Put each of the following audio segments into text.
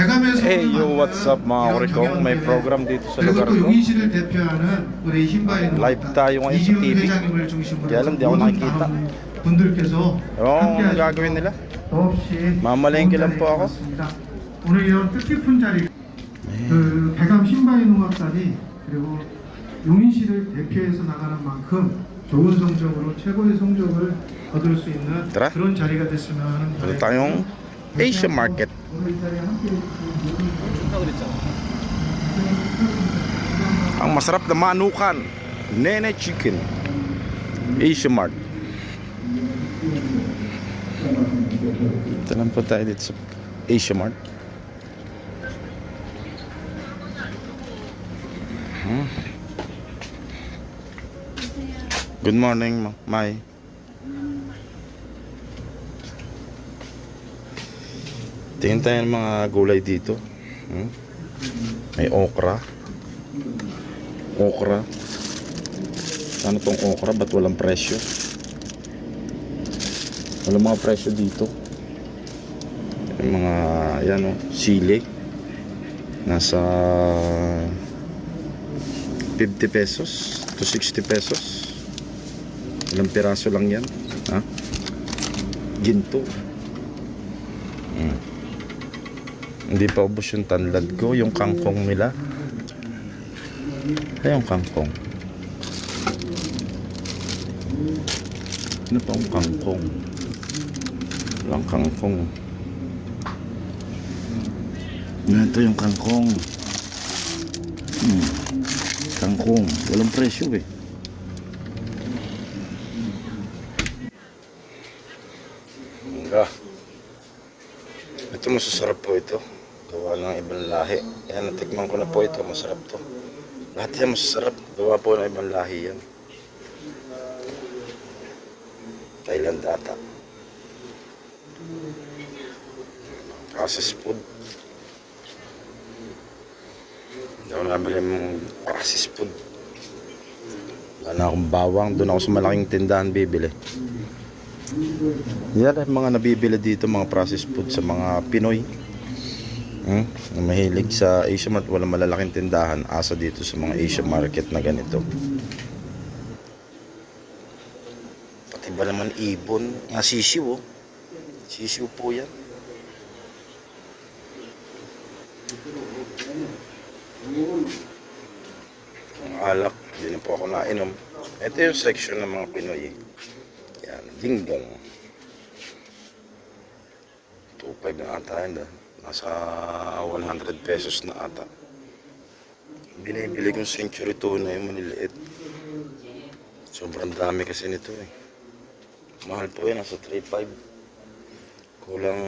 Hey yo, what's up mga orikong? May program dito sa lugar ko. Live tayo ngayon sa TV. Kaya lang di ako nakikita. Ewan ko gagawin nila. Mamalengke lang po ako. 오늘 이런 뜻깊은 자리 그 대감 신바인 음악단이 그리고 용인시를 대표해서 나가는 만큼 좋은 성적으로 최고의 성적을 얻을 수 있는 그런 자리가 됐으면 하는 바람. Asian market. Ang masarap na manukan, Nene Chicken, Asia Mart. Ito lang po tayo dito sa Asia Mart. Hmm. Good morning, Mai. Tingin tayo ng mga gulay dito. Hmm? May okra. Okra. Ano tong okra? Ba't walang presyo? Walang mga presyo dito. Yung mga, yan o, sili. Nasa 50 pesos to 60 pesos. Ilang piraso lang yan. Ha? Ginto. Hmm. Hindi pa ubos yung tanlad ko, yung kangkong nila. Ay, yung kangkong. Ano pa ang kangkong? Walang kangkong. Ito yung kangkong? Hmm. Kangkong. Walang presyo eh. Ah. Ito masasarap po ito. Ng ibang lahi. Yan, natikman ko na po ito. Masarap to. Lahat yan masasarap. Gawa po ng ibang lahi yan. Thailand ata. Processed food. Hindi ako nabili ng processed food. Wala na akong bawang. Doon ako sa malaking tindahan bibili. Yan ang mga nabibili dito, mga processed food sa mga Pinoy. Hmm? Mahilig sa Asia Mart, walang malalaking tindahan. Asa dito sa mga Asia Market na ganito. Pati ba naman ibon? Nga sisiw oh. Sisiw po yan. Ang alak, hindi po ako nainom. Ito yung section ng mga Pinoy. Yan, dingdong. 2.5 na ata yun. ah. Nasa 100 pesos na ata. Binibili kong century tuna yung maniliit. Sobrang dami kasi nito eh. Mahal po yan, nasa 3.5. Kulang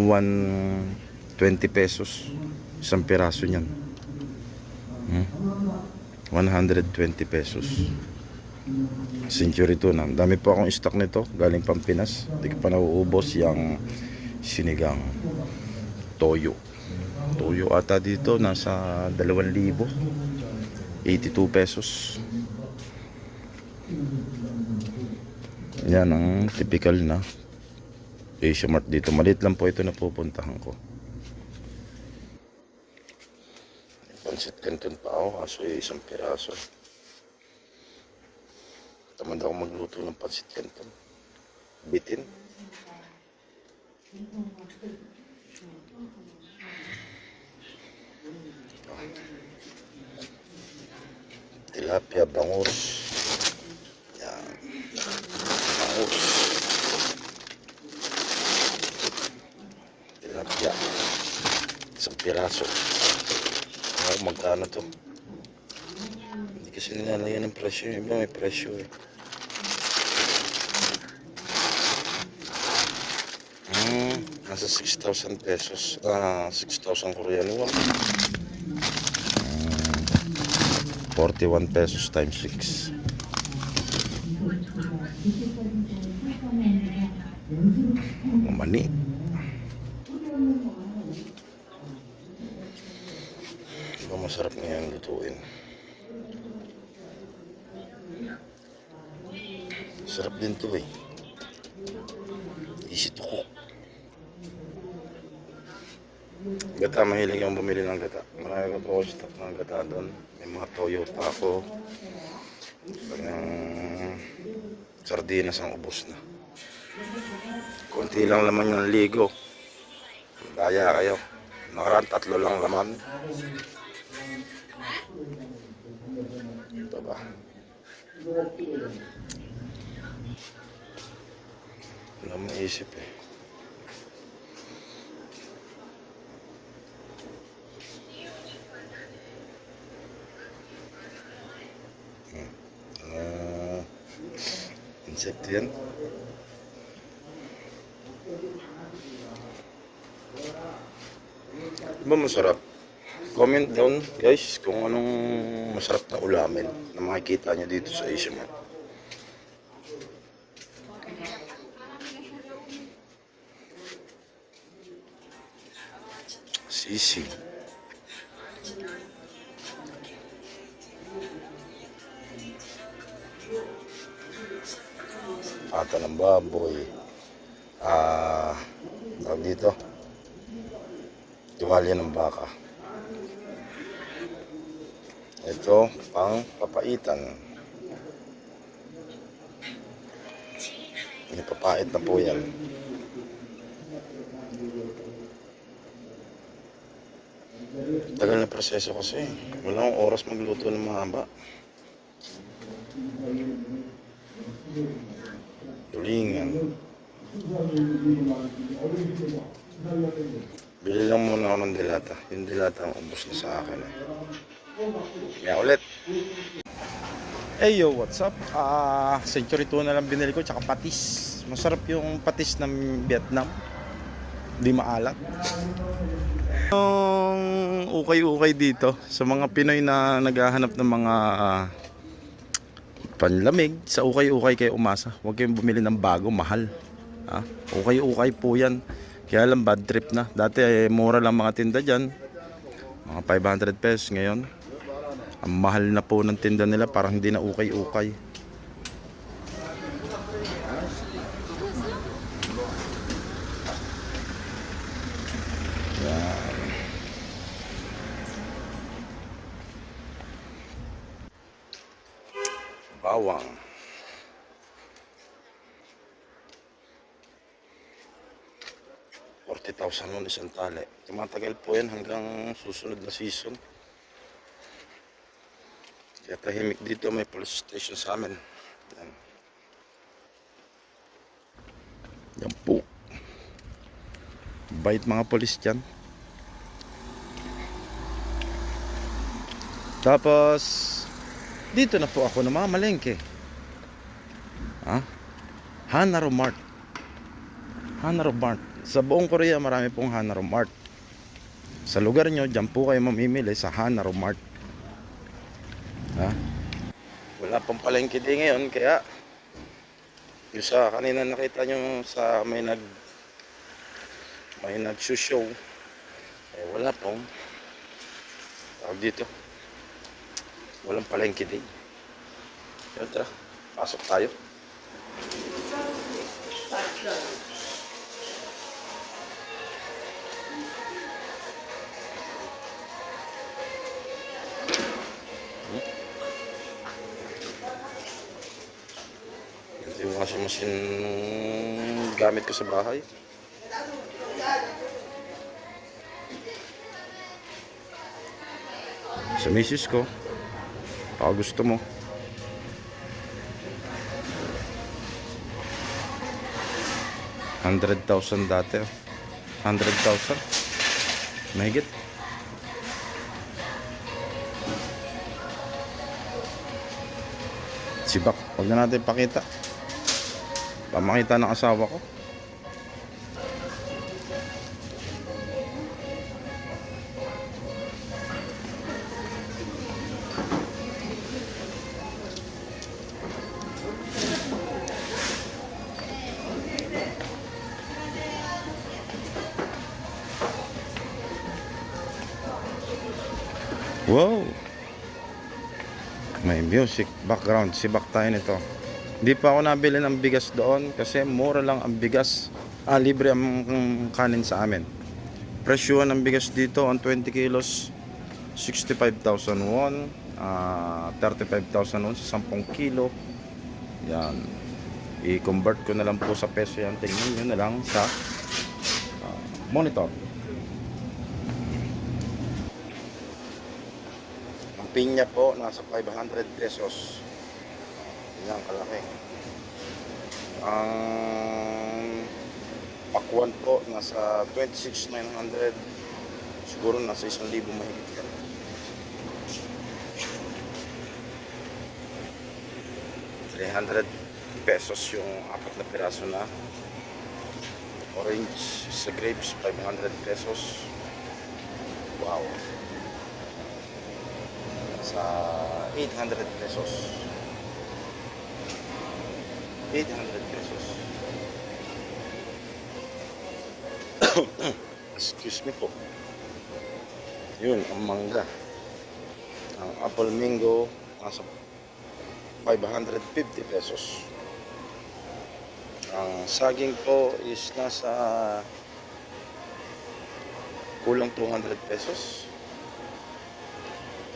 120 pesos. Isang piraso niyan. Hmm? 120 pesos. Century tuna. Ang Dami po akong stock nito. Galing Pampinas. Hindi ko pa nauubos yung sinigang toyo. Toyo ata dito nasa 2,000. 82 pesos. Yan ang typical na Asia Mart dito. Maliit lang po ito na pupuntahan ko. Pansit canton pa ako kaso isang piraso. Tamad ako magluto ng pansit canton. Bitin. Tilapia, bangus. Yan. Bangus. Tilapia. Isang piraso. Ako magkano to? Hindi kasi nilalagyan ng presyo. Yung iba may presyo eh. Nasa 6,000 pesos. Ah, 6,000 Korean won. Hmm, 41 pesos times 6. Mani. Diba masarap ngayon lutuin? Sarap din to eh. Easy to cook. Gata, mahilig yung bumili ng gata. Marami ko po stock ng gata doon. May mga toyo pa ako. Kanyang sardinas ang ubos na. Kunti lang laman yung ligo. Daya kayo. Nakaraan, tatlo lang laman. Ito ba? Wala maisip eh. Ah, insekto yan. Di ba masarap? Comment down guys kung anong masarap na ulamin na makikita nyo dito sa Asia Mart. Sisig. Baboy. Ah, tawag dito. Tuwalya ng baka. Ito, pang papaitan. Ipapait na po yan. Tagal na proseso kasi. Wala akong oras magluto ng mahaba. Tulingan. Bili lang muna ako ng dilata. Yung dilata ang ubos na sa akin. Eh. Kaya ulit. Hey yo, what's up? Ah, century tuna lang binili ko tsaka patis. Masarap yung patis ng Vietnam. Di maalat. Yung ukay-ukay dito sa mga Pinoy na naghahanap ng mga ah, panlamig sa ukay-ukay kayo umasa. Huwag kayong bumili ng bago, mahal. Ha? Ukay-ukay po yan. Kaya lang bad trip na. Dati eh, mura lang mga tinda dyan. Mga 500 pesos ngayon. Ang mahal na po ng tinda nila parang hindi na ukay-ukay. Bawang. Forty thousand nun isang tali. Tumatagal po yan hanggang susunod na season. Kaya tahimik dito may police station sa amin. Yan. Yan po. Bait mga polis dyan. Tapos, dito na po ako namamalengke. Ha? Hanaro Mart. Hanaro Mart. Sa buong Korea marami pong Hanaro Mart. Sa lugar nyo, dyan po kayo mamimili sa Hanaro Mart. Ha? Wala pong palengke din ngayon, kaya yung sa kanina nakita nyo sa may nag may nagsushow eh wala pong tawag dito walang palengke din Kaya tara, pasok tayo Ito yung washing gamit ko sa bahay. Sa misis ko. Baka gusto mo. Hundred thousand dati. oh. Hundred thousand. Mahigit. Sibak. Huwag na natin pakita. Pamakita ng asawa ko. Wow! May music background. Sibak tayo nito. Hindi pa ako nabili ng bigas doon kasi mura lang ang bigas. Ah, libre ang kanin sa amin. Presyo ng bigas dito, ang 20 kilos, 65,000 won. ah 35,000 won sa 10 kilo. Yan. I-convert ko na lang po sa peso yan. Tingnan nyo na lang sa ah, monitor. Pinya po, nasa 500 pesos. Yan, kalaki. Ang pakwan po, nasa 26,900. Siguro nasa 1,000 mahigit yan. $300 pesos yung apat na piraso na orange sa grapes 500 pesos wow sa 800 pesos. 800 pesos. Excuse me po. Yun ang mangga. Ang apple mango nasa 550 pesos. Ang saging po is nasa kulang 200 pesos.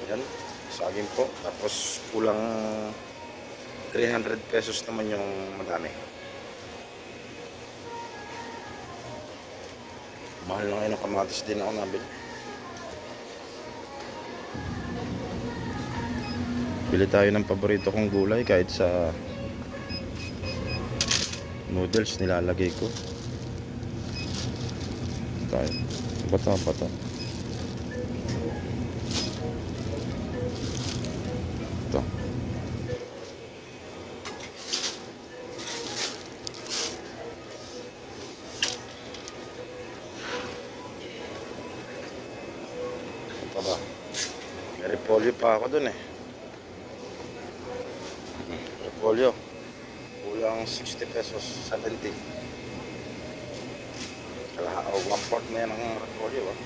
Yan saging po. Tapos kulang 300 pesos naman yung madami. Mahal na ngayon ang kamatis din ako nabili bili tayo ng paborito kong gulay kahit sa noodles nilalagay ko. Tayo. Bata bata may repolyo pa ako dun eh. Repolyo. Kulang 60 pesos 70 kala o one part na yan ang repolyo ah.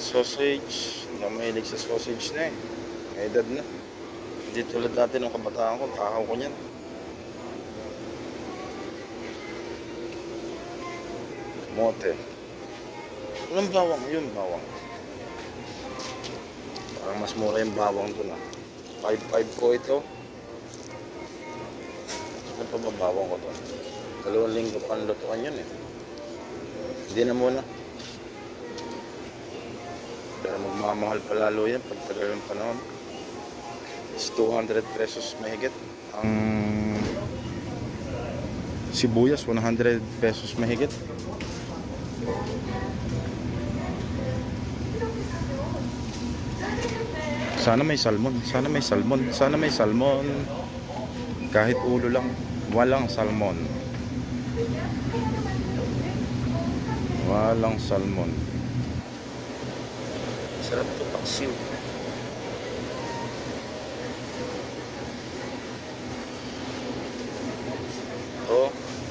sausage. Hindi ako mahilig sa sausage na eh. May edad na hindi tulad dati nung kabataan ko takaw ko niyan. Mote. Walang bawang yun bawang. Parang mas mura yung bawang dun ah. 5-5 ko ito. Ano pa ba bawang ko to? Dalawang linggo pa lutuan yun eh. Hindi na muna. Pero magmamahal pa lalo yan pag tagal ng panahon is 200 pesos mahigit ang sibuyas 100 pesos mahigit Sana may salmon, sana may salmon, sana may salmon. Kahit ulo lang, walang salmon. Walang salmon. Sarap to paksiw.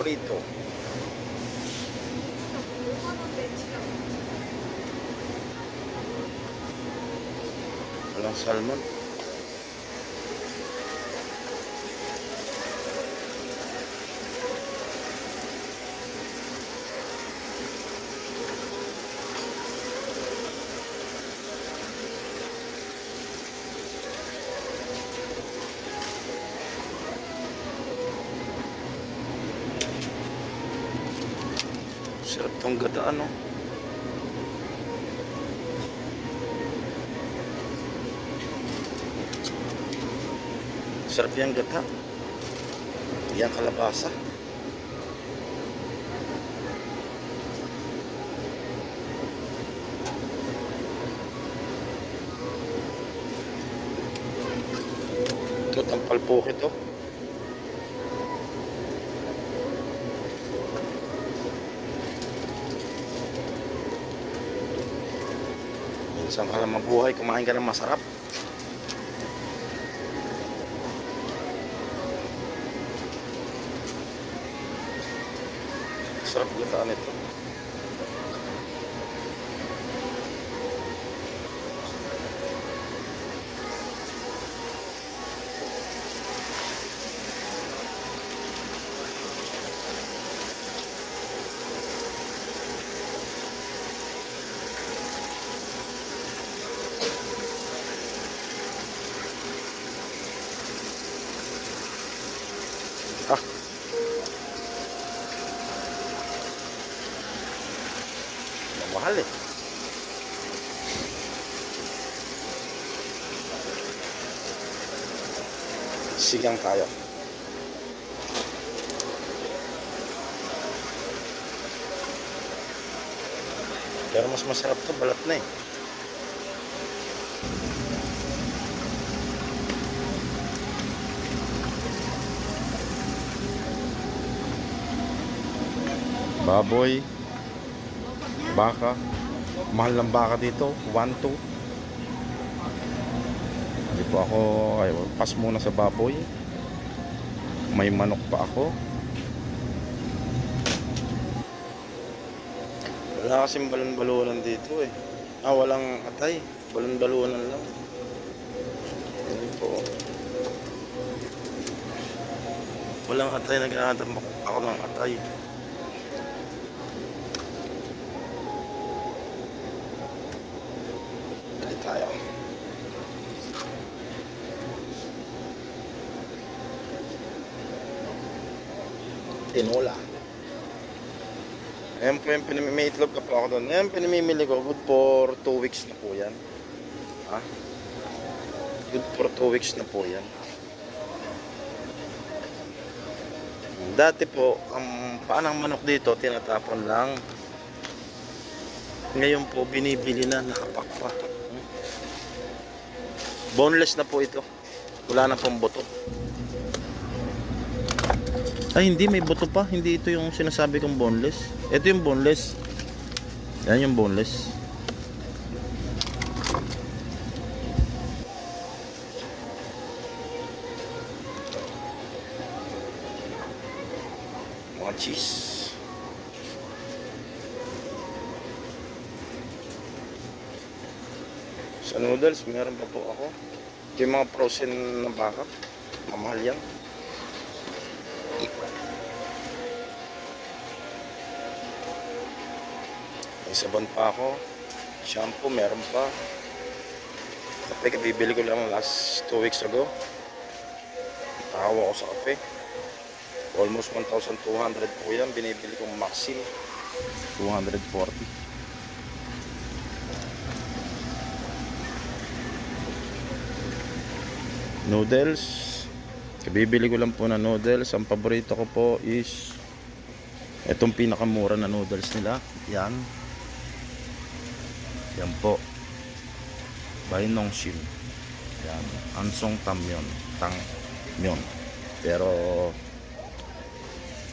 To, prito. Walang salmon. Sarap tong gata ano. Sarap yung gata. Yan kalabasa. Ito, tampal po ito. Ka lang mabuhay, kumain ka ng masarap. Sarap gataan ito. mahal eh. Sigang tayo. Pero mas masarap to, balat na eh. Baboy, baka, mahal ng baka dito, 1-2. Hindi po ako, ay, pas muna sa baboy. May manok pa ako. Wala kasing balon-balunan dito eh. Ah, walang atay. Balon-balunan lang. Hindi po. Walang atay. Nag-aadam ako ng atay. Bili tayo. Tinola. Ayan po yung may itlog ka po ako doon. Ayan pinamimili ko, good for 2 weeks na po yan. Ha? Good for 2 weeks na po yan. Dati po, ang paanang manok dito, tinatapon lang. Ngayon po, binibili na, nakapak pa. Boneless na po ito. Wala na pong buto. Ay, hindi. May buto pa. Hindi ito yung sinasabi kong boneless. Ito yung boneless. Yan yung boneless. Mga cheese. Sa noodles, meron pa po ako. Ito yung mga frozen na baka. Mamahal yan. Sabon pa ako. Shampoo, meron pa. Kape, bibili ko lang last 2 weeks ago. Tawa ko sa kape. Almost 1,200 po yan. Binibili kong Maxim. 240. Noodles. Bibili ko lang po na noodles. Ang paborito ko po is itong pinakamura na noodles nila. Yan. Yan po. By Nongshim. Yan. Ansong Tamyon. Tang Myon. Pero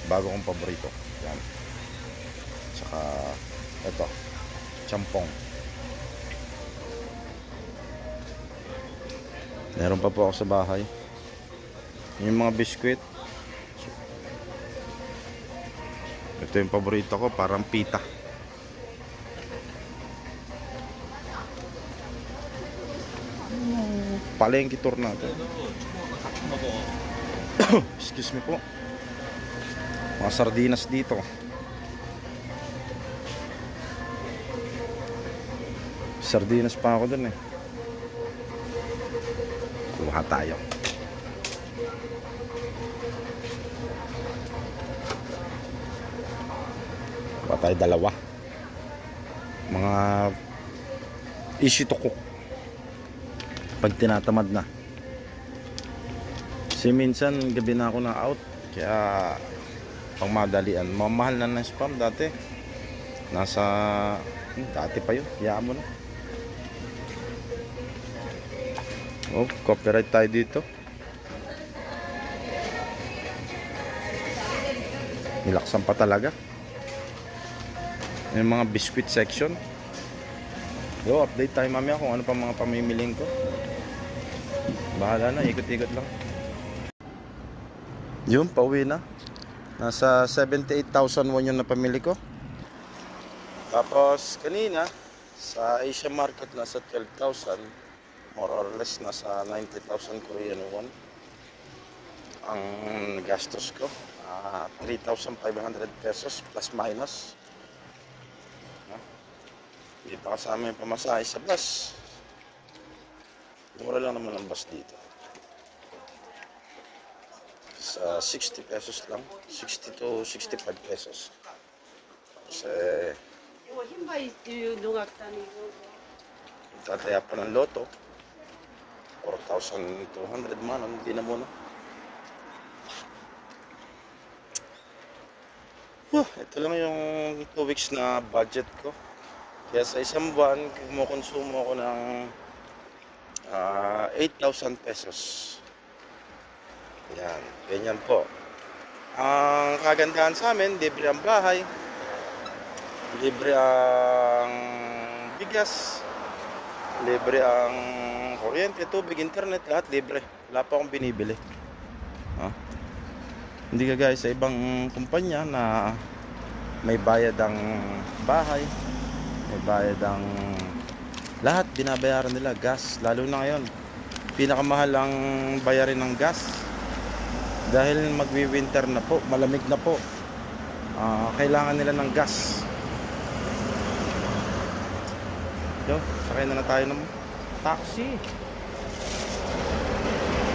bago kong paborito. Yan. Tsaka ito. Champong. Meron pa po ako sa bahay. Yung mga biskwit. Ito yung paborito ko, parang pita. Palengke tour natin. Excuse me po. Mga sardinas dito. Sardinas pa ako dun eh. Kuha tayo. Kuha tayo dalawa. Mga easy to cook. Pag tinatamad na. Kasi minsan gabi na ako na out. Kaya pang madalian. Mamahal na ng spam dati. Nasa hmm, dati pa yun. Kaya mo na. Oh, copyright tayo dito. Nilaksan pa talaga. Yung mga biscuit section. Yo, update tayo mamaya kung ano pa mga pamimiling ko. Bahala na, ikot-ikot lang. Yun, pauwi na. Nasa 78,000 won yung napamili ko. Tapos, kanina, sa Asia Market, nasa 12,000 more or less nasa 90,000 Korean won ang gastos ko ah 3,500 pesos plus minus pa kasama yung pamasahe sa bus Mura lang naman ang bus dito. Sa 60 pesos lang. 60 to 65 pesos. Kasi... Eh, tataya pa ng loto. 4,200 man. Hindi na muna. Huh, ito lang yung 2 weeks na budget ko. Kaya sa isang buwan, kumukonsumo ako ng ah, 8,000 pesos. Yan, ganyan po. Ang kagandahan sa amin, libre ang bahay, libre ang bigas, libre ang kuryente, tubig, internet, lahat libre. Wala pa akong binibili. Ha? Hindi ka guys sa ibang kumpanya na may bayad ang bahay, may bayad ang lahat binabayaran nila gas lalo na ngayon. Pinakamahal ang bayarin ng gas. Dahil magwi-winter na po malamig na po Ah, kailangan nila ng gas. Yo sakay na na tayo ng taxi.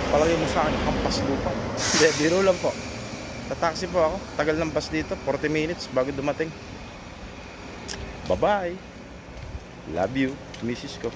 Palagay mo sa akin hampas lupa. Hindi biro lang po. Sa taxi po ako tagal ng bus dito 40 minutes bago dumating. Bye bye love you misis ko